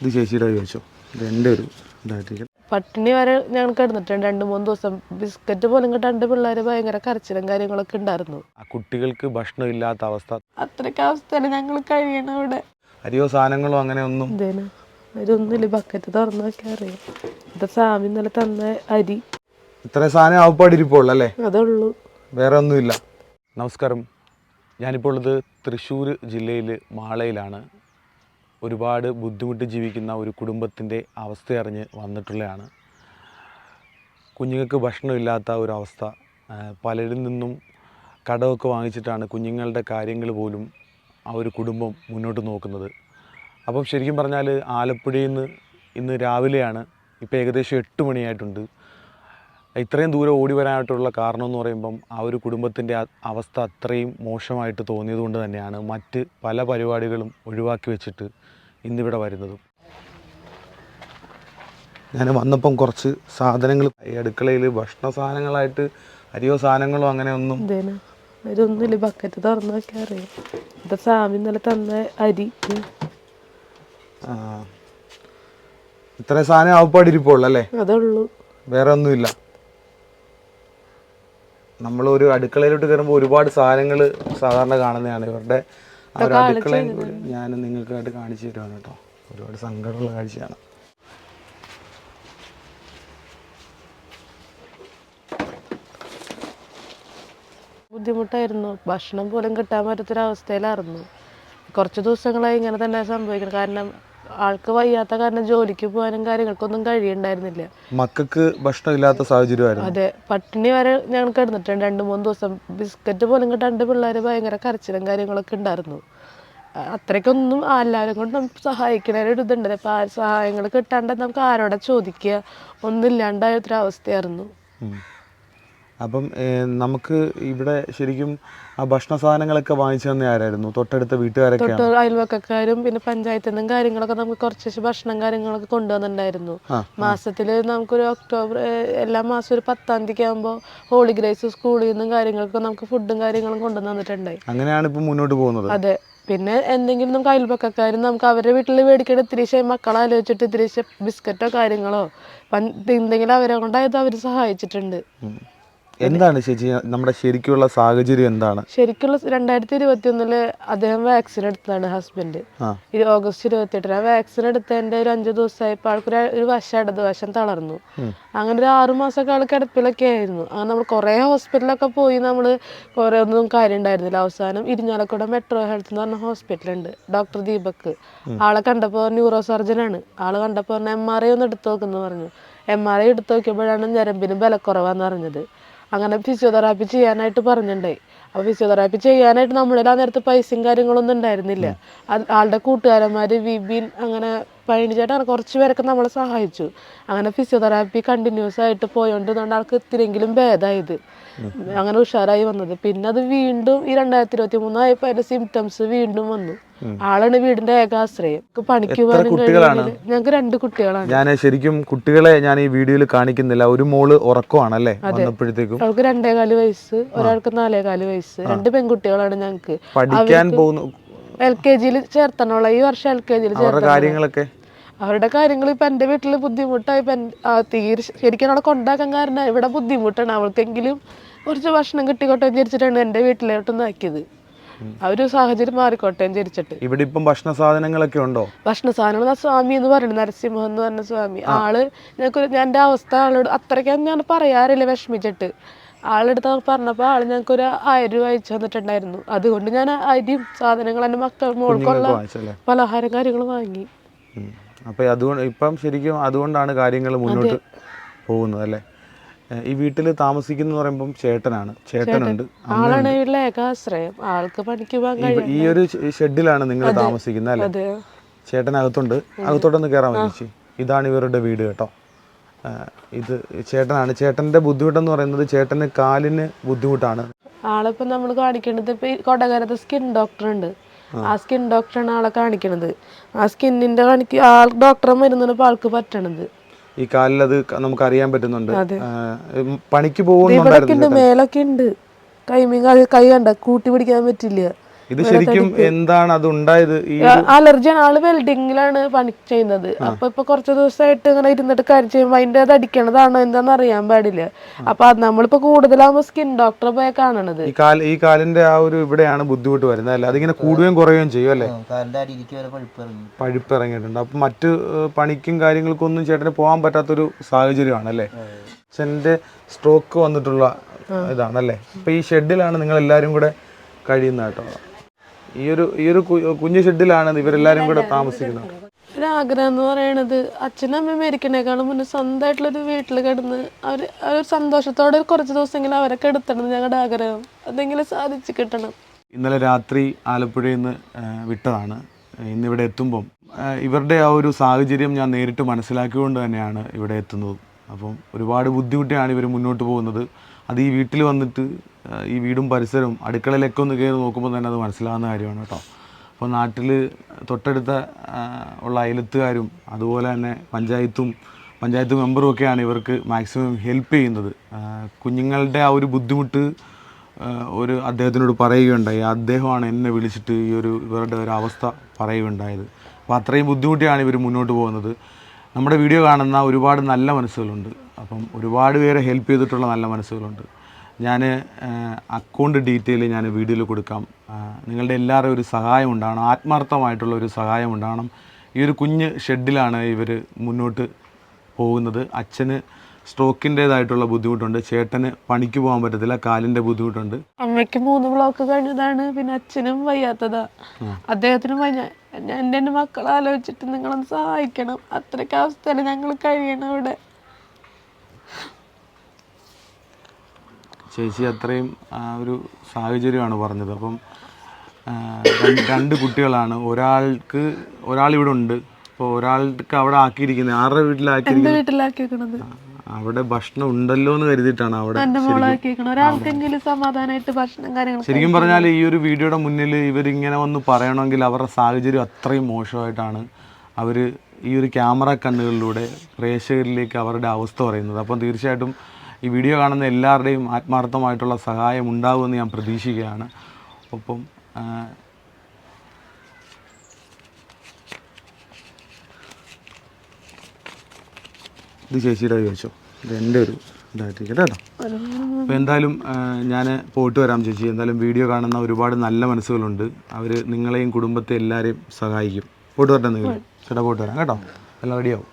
ഇത് ചേച്ചിയുടെ ചോദിച്ചോ ഇത് എന്റെ ഒരു ഇതായിട്ട് പട്ടിണി വരെ ഞങ്ങൾ കിടന്നിട്ടുണ്ട്. രണ്ട് മൂന്ന് ദിവസം ബിസ്ക്കറ്റ് പോലും കിട്ടാണ്ട് പിള്ളേർ ഭയങ്കര കരച്ചിലും കാര്യങ്ങളൊക്കെ ഉണ്ടായിരുന്നു. ആ കുട്ടികൾക്ക് ഭക്ഷണം ഇല്ലാത്ത അവസ്ഥ. അത്രയ്ക്ക് അവസ്ഥയാണ് ഞങ്ങൾ കഴിയണം ഇവിടെ. അരിയോ സാധനങ്ങളോ അങ്ങനെ ഒന്നും? ഇതൊന്നുമില്ല ബക്കറ്റ് തുറന്നു നോക്കിയാൽ അറിയാം. ഇത് സ്വാമി ഇന്നലെ തന്ന അരി. ഇത്ര സാധനം ആവപ്പാടിരിപ്പുള്ളൂ അല്ലേ? അതുള്ളൂ. വേറെ ഒന്നുമില്ല. നമസ്കാരം. ഞാനിപ്പോൾ ഉള്ളത് തൃശ്ശൂർ ജില്ലയിൽ മാളയിലാണ്. ഒരുപാട് ബുദ്ധിമുട്ട് ജീവിക്കുന്ന ഒരു കുടുംബത്തിന്റെ അവസ്ഥ അറിഞ്ഞ് വന്നിട്ടുള്ളതാണ്. കുഞ്ഞുങ്ങൾക്ക് ഭക്ഷണമില്ലാത്ത ഒരു അവസ്ഥ. പലരിൽ നിന്നും കടമൊക്കെ വാങ്ങിച്ചിട്ടാണ് കുഞ്ഞുങ്ങളുടെ കാര്യങ്ങൾ പോലും ആ ഒരു കുടുംബം മുന്നോട്ട് നോക്കുന്നത്. അപ്പം ശരിക്കും പറഞ്ഞാൽ ആലപ്പുഴയിൽ നിന്ന് ഇന്ന് രാവിലെയാണ് ഇപ്പോൾ ഏകദേശം എട്ട് മണിയായിട്ടുണ്ട്. ഇത്രയും ദൂരം ഓടി വരാനായിട്ടുള്ള കാരണം എന്ന് പറയുമ്പം ആ ഒരു കുടുംബത്തിന്റെ അവസ്ഥ അത്രയും മോശമായിട്ട് തോന്നിയത് കൊണ്ട് തന്നെയാണ് മറ്റ് പല പരിപാടികളും ഒഴിവാക്കി വെച്ചിട്ട് ഇന്നിവിടെ വരുന്നതും. ഞാൻ വന്നപ്പം കുറച്ച് സാധനങ്ങൾ ഈ അടുക്കളയിൽ ഭക്ഷണ സാധനങ്ങളായിട്ട് അരിയോ സാധനങ്ങളോ അങ്ങനെ ഒന്നും ഇതൊന്നുമില്ല ബക്കറ്റ് തുറന്നു നോക്കിയാൽ അറിയാം. ഇത് സാമി ഇന്നലെ തന്ന അരി. ആ, ഇത്രയും സാധനം ആവപ്പാടിരിപ്പുള്ളൂ അല്ലേ? അതുള്ളൂ വേറെ ഒന്നുമില്ല. നമ്മൾ ഒരു അടുക്കളയിലോട്ട് കയറുമ്പോൾ ഒരുപാട് സാധനങ്ങൾ സാധാരണ കാണുന്നതാണ്. ഇവരുടെ ആ ഒരു അടുക്കളയും കൂടി ഞാൻ നിങ്ങൾക്കായിട്ട് കാണിച്ചു തരുവാണ് കേട്ടോ. ഒരുപാട് സങ്കടമുള്ള കാഴ്ചയാണ്. ബുദ്ധിമുട്ടായിരുന്നു. ഭക്ഷണം പോലും കിട്ടാൻ പറ്റാത്തൊരവസ്ഥയിലായിരുന്നു. കുറച്ച് ദിവസങ്ങളായി ഇങ്ങനെ തന്നെ സംഭവിക്കണം കാരണം ആൾക്ക് വയ്യാത്ത കാരണം ജോലിക്ക് പോകാനും കാര്യങ്ങൾക്കൊന്നും കഴിയണ്ടായിരുന്നില്ല. മക്കൾക്ക് ഭക്ഷണം ഇല്ലാത്ത സാഹചര്യമായിരുന്നു. അതെ പട്ടിണി വരെ ഞങ്ങൾ കിടന്നിട്ടുണ്ട്. രണ്ട് മൂന്ന് ദിവസം ബിസ്ക്കറ്റ് പോലും കിട്ടാണ്ട് പിള്ളേർ ഭയങ്കര കരച്ചിലും കാര്യങ്ങളൊക്കെ ഉണ്ടായിരുന്നു. അത്രയ്ക്കൊന്നും എല്ലാവരും കൊണ്ട് നമുക്ക് സഹായിക്കണ ഒരു ഇതുണ്ട്. അപ്പോൾ ആ സഹായങ്ങൾ കിട്ടാണ്ട് നമുക്ക് ആരോടെ ചോദിക്കുക? ഒന്നുമില്ലാണ്ടായ ഒരു അവസ്ഥയായിരുന്നു. അപ്പം നമുക്ക് ഇവിടെ ശരിക്കും ആ ഭക്ഷണ സാധനങ്ങളൊക്കെ വാങ്ങിച്ചു തന്നെ ആരായിരുന്നു? തൊട്ടടുത്ത വീട്ടുകാരൊക്കെ അയൽവക്കാരും അയൽവക്കക്കാരും പിന്നെ പഞ്ചായത്തിൽ നിന്നും കാര്യങ്ങളൊക്കെ നമുക്ക് കുറച്ച് ഭക്ഷണം കാര്യങ്ങളൊക്കെ കൊണ്ടുവന്നിട്ടുണ്ടായിരുന്നു. മാസത്തിൽ നമുക്കൊരു ഒക്ടോബർ എല്ലാ മാസം ഒരു പത്താം തീയതി ആകുമ്പോൾ ഹോളി ഗ്രേസ് സ്കൂളിൽ നിന്നും കാര്യങ്ങളൊക്കെ നമുക്ക് ഫുഡും കാര്യങ്ങളും കൊണ്ടുവന്നിട്ടുണ്ടായി. അങ്ങനെയാണ് ഇപ്പൊ മുന്നോട്ട് പോകുന്നത്. അതെ. പിന്നെ എന്തെങ്കിലും നമുക്ക് അയൽപക്കക്കാരും നമുക്ക് അവരുടെ വീട്ടിൽ മേടിക്കേണ്ട ഇത്തിരി മക്കളെ ആലോചിച്ചിട്ട് ഇത്തിരി ബിസ്ക്കറ്റോ കാര്യങ്ങളോ എന്തെങ്കിലും അവരെ കൊണ്ടായത് അവർ സഹായിച്ചിട്ടുണ്ട്. എന്താണ് ചേച്ചി നമ്മുടെ ശരിക്കുള്ള സാഹചര്യം എന്താണ്? ശരിക്കുള്ള രണ്ടായിരത്തി ഇരുപത്തി ഒന്നിൽ അദ്ദേഹം വാക്സിൻ എടുത്തതാണ് ഹസ്ബൻഡ് ഇത് ഓഗസ്റ്റ് ഇരുപത്തെട്ടിന് ആ വാക്സിൻ എടുത്തതിന്റെ ഒരു അഞ്ചു ദിവസമായപ്പോൾ ആൾക്കൊരു ഒരു- വശം ഇടത് വശം തളർന്നു. അങ്ങനെ ഒരു ആറു മാസമൊക്കെ ആൾ കിടപ്പിലൊക്കെ ആയിരുന്നു. അങ്ങനെ നമ്മൾ കുറേ ഹോസ്പിറ്റലൊക്കെ പോയി നമ്മൾ കുറേ ഒന്നും കാര്യം ഉണ്ടായിരുന്നില്ല. അവസാനം ഇരിഞ്ഞാലക്കുട മെട്രോ ഹെൽത്ത് എന്ന് പറഞ്ഞ ഹോസ്പിറ്റലുണ്ട് ഡോക്ടർ ദീപക്. ആളെ കണ്ടപ്പോൾ ന്യൂറോ സർജനാണ് ആൾ കണ്ടപ്പോൾ എം ആർ ഐ ഒന്ന് എടുത്തു നോക്കുന്നു പറഞ്ഞു. എം ആർ ഐ എടുത്തു നോക്കിയപ്പോഴാണ് ഞരമ്പിന് ബലക്കുറവാന്ന് പറഞ്ഞത് അങ്ങനെ ഫിസിയോതെറാപ്പി ചെയ്യാനായിട്ട് പറഞ്ഞിട്ടുണ്ടായി അപ്പോൾ ഫിസിയോതെറാപ്പി ചെയ്യാനായിട്ട് നമ്മുടെ ആ നേരത്തെ പൈസയും കാര്യങ്ങളൊന്നും ഉണ്ടായിരുന്നില്ല. ആളുടെ കൂട്ടുകാരന്മാർ വിബിൻ അങ്ങനെ പഴനിച്ചേട്ടൻ അങ്ങനെ കുറച്ച് പേരൊക്കെ നമ്മളെ സഹായിച്ചു. അങ്ങനെ ഫിസിയോതെറാപ്പി കണ്ടിന്യൂസ് ആയിട്ട് പോയോണ്ട് ആൾക്ക് ഇത്തിരിയെങ്കിലും ഭേദമായത് അങ്ങനെ ഉഷാറായി വന്നത്. പിന്നെ അത് വീണ്ടും ഈ രണ്ടായിരത്തി ഇരുപത്തി മൂന്നായപ്പോൾ അതിന്റെ സിംറ്റംസ് വീണ്ടും വന്നു. ആളാണ് വീടിന്റെ ഏകാശ്രയം. പണിക്ക് പോകാനും കുട്ടികളാണ്? ഞങ്ങൾക്ക് രണ്ട് കുട്ടികളാണ്. ഞാൻ ശരിക്കും കുട്ടികളെ ഞാൻ ഈ വീഡിയോയിൽ കാണിക്കുന്നില്ല. ഒരു മോൾ ഉറക്കമാണല്ലേ വന്നപ്പോഴത്തേക്കും. രണ്ടേ രണ്ടേകാൽ വയസ്സ് ഒരാൾക്ക് നാലേകാൽ വയസ്സ്. രണ്ട് പെൺകുട്ടികളാണ് ഞങ്ങൾക്ക്. പഠിക്കാൻ പോകുന്നു. എൽ കെ ജിയിൽ ചേർത്തണുള്ള ഈ വർഷം എൽ കെ ജിയിൽ അവരുടെ കാര്യങ്ങളൊക്കെ? അവരുടെ കാര്യങ്ങൾ ഇപ്പൊ എന്റെ വീട്ടിൽ ബുദ്ധിമുട്ടായി. ഇപ്പൊ തീരെ ശരിക്കും അവിടെ കൊണ്ടാക്കാൻ കാരണം ഇവിടെ ബുദ്ധിമുട്ടാണ്. അവൾക്കെങ്കിലും കുറച്ച് ഭക്ഷണം കിട്ടിക്കോട്ടെ എന്ന് വിചാരിച്ചിട്ടാണ് എന്റെ വീട്ടിലോട്ടൊന്ന് ആക്കിയത്. ആ ഒരു സാഹചര്യം മാറിക്കോട്ടെ എന്ന് ഇവിടെ ഇപ്പം ഭക്ഷണ സാധനങ്ങളൊക്കെ ഉണ്ടോ? ഭക്ഷണ സാധനങ്ങൾ ആ സ്വാമി എന്ന് പറയുന്നത് നരസിംഹം എന്ന് പറഞ്ഞ സ്വാമി. ആൾ ഞങ്ങൾക്ക് ഞാൻ എന്റെ അവസ്ഥ ആളോട് അത്രയ്ക്കും ഞാൻ പറയാറില്ല വിഷമിച്ചിട്ട്. ആളെടുത്ത് പറഞ്ഞപ്പോൾ ആൾ ഞങ്ങൾക്ക് ഒരു ആയിരം രൂപ അയച്ചു തന്നിട്ടുണ്ടായിരുന്നു. അതുകൊണ്ട് ഞാൻ അരിയും സാധനങ്ങൾ എന്റെ മക്കൾ മോൾക്കുള്ള പലഹാരം കാര്യങ്ങൾ വാങ്ങി. അപ്പൊ അതുകൊണ്ട് ഇപ്പം ശരിക്കും അതുകൊണ്ടാണ് കാര്യങ്ങൾ മുന്നോട്ട് പോകുന്നത് അല്ലേ? ഈ വീട്ടിൽ താമസിക്കുന്ന പറയുമ്പം ചേട്ടനാണ്. ചേട്ടനുണ്ട്. ആളാണ് വീട്ടിലെ ഏകാശ്രയം. ആൾക്ക് പണിക്ക് പോകാൻ ഈ- ഒരു ഷെഡിലാണ് നിങ്ങൾ താമസിക്കുന്നത് അല്ലേ? ചേട്ടൻ അകത്തുണ്ട് അകത്തോട്ടൊന്ന് കയറാൻ വേണ്ടി ഇതാണ് ഇവരുടെ വീട് കേട്ടോ. ഇത് ചേട്ടനാണ്. ചേട്ടന്റെ ബുദ്ധിമുട്ടെന്ന് പറയുന്നത് ചേട്ടന് കാലിന് ബുദ്ധിമുട്ടാണ്. ആളിപ്പോ നമ്മൾ കാണിക്കേണ്ടത് കൊടകരത്ത് സ്കിൻ ഡോക്ടർ ഉണ്ട് ആ സ്കിൻ ഡോക്ടറാണ് ആളെ കാണിക്കണത്. ആ സ്കിന്നിന്റെ കാണിക്ക് ആൾ ഡോക്ടറെ മരുന്നാണ് ഇപ്പൊ ആൾക്ക് പറ്റണത്. ഈ കാലിൽ അത് നമുക്ക് അറിയാൻ പറ്റുന്നുണ്ട്. പണിക്ക് പോകുന്നുണ്ടായിരുന്നു മേലൊക്കെ ഉണ്ട്. കൈമീൻ കൈ കണ്ട കൂട്ടി പിടിക്കാൻ പറ്റില്ല. ഇത് ശരിക്കും എന്താണ് അത് ഉണ്ടായത് ഈ അലർജിയാണ് ആൾ വെൽഡിങ്ങിലാണ് പണി ചെയ്യുന്നത്. അപ്പൊ ഇപ്പൊ കുറച്ച് ദിവസമായിട്ട് ഇങ്ങനെ ഇരുന്നിട്ട് കാര്യം ചെയ്യുമ്പോൾ അതിന്റെ അത് അടിക്കണതാണോ എന്താന്ന് അറിയാൻ പാടില്ല. അപ്പൊ അത് നമ്മളിപ്പോ കൂടുതലാകുമ്പോ സ്കിൻ ഡോക്ടറെ പോയ കാണണത്. ഈ കാലിന്റെ ആ ഒരു ഇവിടെയാണ് ബുദ്ധിമുട്ട് വരുന്നത്. അല്ലേ? അതിങ്ങനെ കൂടുകയും കുറയുകയും ചെയ്യും അല്ലേ? പഴുപ്പിറങ്ങിയിട്ടുണ്ട് അപ്പൊ വരെ പഴുപ്പ് ഇറങ്ങി. പഴുപ്പ് ഇറങ്ങിയിട്ടുണ്ട്. അപ്പം മറ്റ് പണിക്കും പണിക്കും കാര്യങ്ങൾക്കൊന്നും ചേട്ടന് പോകാൻ പറ്റാത്തൊരു സാഹചര്യമാണ് അല്ലേ? അച്ഛന്റെ സ്ട്രോക്ക് വന്നിട്ടുള്ള ഇതാണല്ലേ അപ്പൊ ഈ ഷെഡിലാണ് നിങ്ങൾ എല്ലാരും കൂടെ കഴിയുന്നത് കേട്ടോ. ഈ ഒരു ഈ ഒരു കുഞ്ഞു ഷെഡിലാണ് ഇവരെല്ലാരും കൂടെ താമസിക്കുന്നത്. ഒരാഗ്രഹം എന്ന് പറയണത് അച്ഛനും അമ്മയും മരിക്കണേക്കാളും മുന്നേ സ്വന്തമായിട്ടുള്ളൊരു വീട്ടിൽ കിടന്ന് അവർ ഒരു സന്തോഷത്തോടെ കുറച്ച് ദിവസമെങ്കിലും അവരെ കിടത്തണം ഞങ്ങളുടെ ആഗ്രഹം. അതെങ്കിലും സാധിച്ചു കിട്ടണം. ഇന്നലെ രാത്രി ആലപ്പുഴയിൽ നിന്ന് വിട്ടതാണ്. ഇന്നിവിടെ എത്തുമ്പം ഇവരുടെ ആ ഒരു സാഹചര്യം ഞാൻ നേരിട്ട് മനസ്സിലാക്കിക്കൊണ്ട് തന്നെയാണ് ഇവിടെ എത്തുന്നത്. അപ്പം ഒരുപാട് ബുദ്ധിമുട്ടിയാണ് ഇവർ മുന്നോട്ട് പോകുന്നത്. അത് ഈ വീട്ടിൽ വന്നിട്ട് ഈ വീടും പരിസരവും അടുക്കളയിലൊക്കെ ഒന്ന് കയറി നോക്കുമ്പോൾ തന്നെ അത് മനസ്സിലാവുന്ന കാര്യമാണ് കേട്ടോ. അപ്പോൾ നാട്ടിൽ തൊട്ടടുത്ത ഉള്ള അയലത്തുകാരും അതുപോലെ തന്നെ പഞ്ചായത്തും പഞ്ചായത്ത് മെമ്പറും ഒക്കെയാണ് ഇവർക്ക് മാക്സിമം ഹെൽപ്പ് ചെയ്യുന്നത്. കുഞ്ഞുങ്ങളുടെ ആ ഒരു ബുദ്ധിമുട്ട് ഒരു അദ്ദേഹത്തിനോട് പറയുകയുണ്ടായി. അദ്ദേഹമാണ് എന്നെ വിളിച്ചിട്ട് ഈ ഒരു ഇവരുടെ ഒരു അവസ്ഥ പറയുകയുണ്ടായത്. അപ്പോൾ അത്രയും ബുദ്ധിമുട്ടിയാണ് ഇവർ മുന്നോട്ട് പോകുന്നത്. നമ്മുടെ വീഡിയോ കാണുന്ന ഒരുപാട് നല്ല മനസ്സുകളുണ്ട്. അപ്പം ഒരുപാട് പേരെ ഹെൽപ്പ് ചെയ്തിട്ടുള്ള നല്ല മനസ്സുകളുണ്ട്. ഞാൻ അക്കൗണ്ട് ഡീറ്റെയിൽ ഞാൻ വീഡിയോയിൽ കൊടുക്കാം. നിങ്ങളുടെ എല്ലാവരും ഒരു സഹായം ഉണ്ടാകണം. ആത്മാർത്ഥമായിട്ടുള്ള ഒരു സഹായം ഉണ്ടാകണം. ഈ ഒരു കുഞ്ഞ് ഷെഡിലാണ് ഇവർ മുന്നോട്ട് പോകുന്നത്. അച്ഛന് സ്ട്രോക്കിന്റേതായിട്ടുള്ള ബുദ്ധിമുട്ടുണ്ട്. ചേട്ടന് പണിക്ക് പോകാൻ പറ്റത്തില്ല. കാലിന്റെ ബുദ്ധിമുട്ടുണ്ട്. അമ്മയ്ക്ക് മൂന്ന് ബ്ലോക്ക് കഴിഞ്ഞതാണ്. പിന്നെ അച്ഛനും വയ്യാത്തതാ. അദ്ദേഹത്തിനും വയ്യ. ഞാൻ എന്റെ മക്കളെ ആലോചിച്ചിട്ട് നിങ്ങളൊന്ന് സഹായിക്കണം. അത്രയ്ക്ക് അവസ്ഥയിൽ ഞങ്ങൾ കഴിയണം ഇവിടെ ചേച്ചി അത്രയും ആ, ഒരു സാഹചര്യമാണ് പറഞ്ഞത്. അപ്പം രണ്ട് കുട്ടികളാണ്. ഒരാൾക്ക് ഒരാൾ ഇവിടെ ഉണ്ട്. അപ്പോൾ ഒരാൾക്ക് അവിടെ ആക്കിയിരിക്കുന്നത്. ആരുടെ വീട്ടിലാക്കിയിരിക്കുന്നത്? വീട്ടിലാക്കി വെക്കണത്. അവിടെ ഭക്ഷണം ഉണ്ടല്ലോ എന്ന് കരുതിയിട്ടാണ് അവിടെ ഒരാൾക്കെങ്കിലും സമാധാനമായിട്ട് ഭക്ഷണം കാര്യങ്ങൾ ശരിക്കും പറഞ്ഞാൽ ഈ ഒരു വീഡിയോയുടെ മുന്നിൽ ഇവരിങ്ങനെ വന്ന് പറയണമെങ്കിൽ അവരുടെ സാഹചര്യം അത്രയും മോശമായിട്ടാണ് അവർ ഈ ഒരു ക്യാമറ കണ്ണുകളിലൂടെ പ്രേക്ഷകരിലേക്ക് അവരുടെ അവസ്ഥ പറയുന്നത്. അപ്പം തീർച്ചയായിട്ടും ഈ വീഡിയോ കാണുന്ന എല്ലാവരുടെയും ആത്മാർത്ഥമായിട്ടുള്ള സഹായം ഉണ്ടാകുമെന്ന് ഞാൻ പ്രതീക്ഷിക്കുകയാണ്. ഒപ്പം ഇത് ചേച്ചിയുടെ ചോദിച്ചോ? ഇത് എന്റെ ഒരു ഇതായിട്ടിരിക്കട്ടെ കേട്ടോ. അപ്പോൾ എന്തായാലും ഞാൻ പോയിട്ട് വരാം ചേച്ചി. എന്തായാലും വീഡിയോ കാണുന്ന ഒരുപാട് നല്ല മനസ്സുകളുണ്ട്. അവർ നിങ്ങളെയും കുടുംബത്തെ എല്ലാവരെയും സഹായിക്കും. പോയിട്ട് വരട്ടെ നിങ്ങൾ. ചേട്ടാ പോയിട്ട് വരാം കേട്ടോ. എല്ലാം റെഡിയാവും